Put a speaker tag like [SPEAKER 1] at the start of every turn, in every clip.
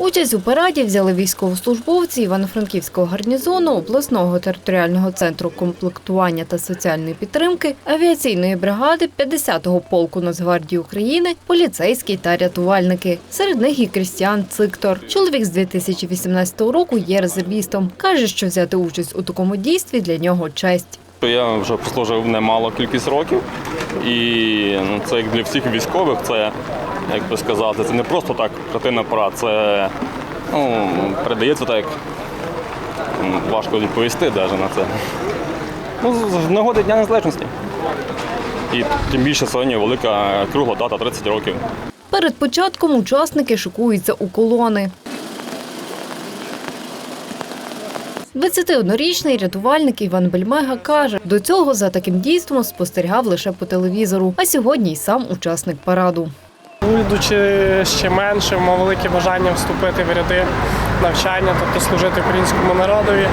[SPEAKER 1] Участь у параді взяли військовослужбовці Івано-Франківського гарнізону, обласного територіального центру комплектування та соціальної підтримки, авіаційної бригади 50-го полку Нацгвардії України, поліцейські та рятувальники. Серед них і Крістіан Циктор. Чоловік з 2018 року є резервістом. Каже, що взяти участь у такому дійстві для нього честь.
[SPEAKER 2] Я вже послужив немало кількість років, і ну, це як для всіх військових, це як би сказати, це не просто так картина пора, це ну, передається так, як важко відповісти навіть на це. Ну, з- з нагоди Дня Незалежності. І тим більше сьогодні велика кругла дата 30 років.
[SPEAKER 1] Перед початком учасники шикуються у колони. 21-річний рятувальник Іван Бельмега каже, до цього за таким дійством спостерігав лише по телевізору, а сьогодні й сам учасник параду.
[SPEAKER 3] Будучи ще меншим, мав велике бажання вступити в ряди навчання, тобто служити українському народові.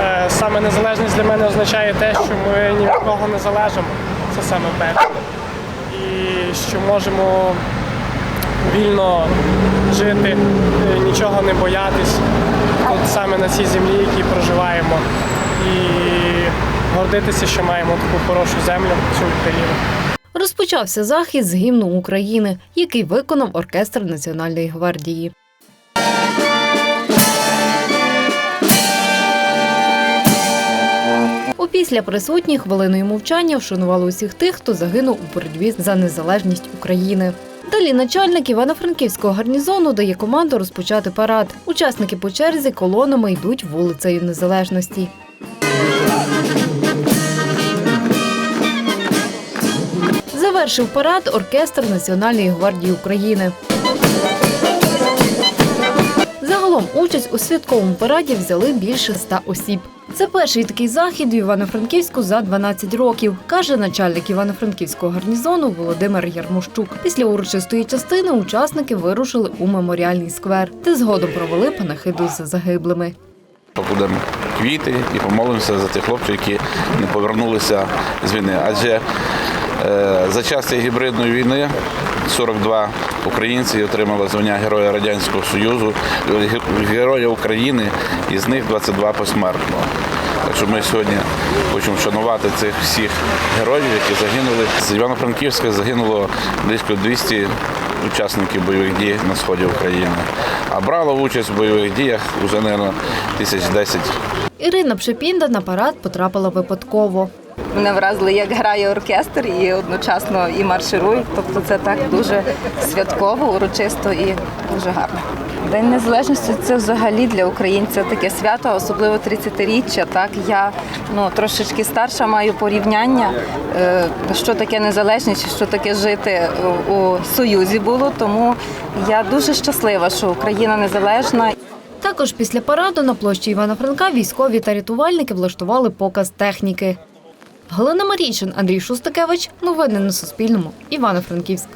[SPEAKER 3] Е, Саме незалежність для мене означає те, що ми ні від кого не залежимо. Це саме перше. І що можемо вільно жити, е, нічого не боятись тут саме на цій землі, якій проживаємо. І гордитися, що маємо таку хорошу землю, цю Україну.
[SPEAKER 1] Розпочався захід з гімну України, який виконав оркестр Національної гвардії. Опісля присутніх хвилиною мовчання вшанували усіх тих, хто загинув у боротьбі за незалежність України. Далі начальник Івано-Франківського гарнізону дає команду розпочати парад. Учасники по черзі колонами йдуть вулицею Незалежності. Завершив парад оркестр Національної гвардії України. Загалом участь у святковому параді взяли більше ста осіб. Це перший такий захід в Івано-Франківську за 12 років, каже начальник Івано-Франківського гарнізону Володимир Ярмощук. Після урочистої частини учасники вирушили у меморіальний сквер, де згодом провели панахиду за загиблими.
[SPEAKER 4] Покладемо квіти і помолимося за тих хлопців, які не повернулися з війни. Адже е, за час цієї гібридної війни 42 українці отримали звання Героя Радянського Союзу, Героя України, із них 22 посмертно. Так що ми сьогодні хочемо вшанувати цих всіх героїв, які загинули. З Івано-Франківська загинуло близько 200 учасників бойових дій на сході України. А брало участь в бойових діях уже, мабуть, тисяч десять
[SPEAKER 1] Ірина Пшепінда на парад потрапила випадково.
[SPEAKER 5] Мене вразили, як грає оркестр і одночасно і марширують. Тобто це так дуже святково, урочисто і дуже гарно. День незалежності це взагалі для українця таке свято, особливо 30-річчя. Так я ну трошечки старша, маю порівняння, е, що таке незалежність, що таке жити у у союзі було. Тому я дуже щаслива, що Україна незалежна.
[SPEAKER 1] Також після параду на площі Івана Франка військові та рятувальники влаштували показ техніки. Галина Марійчин, Андрій Шустакевич. Новини на Суспільному. Івано-Франківськ.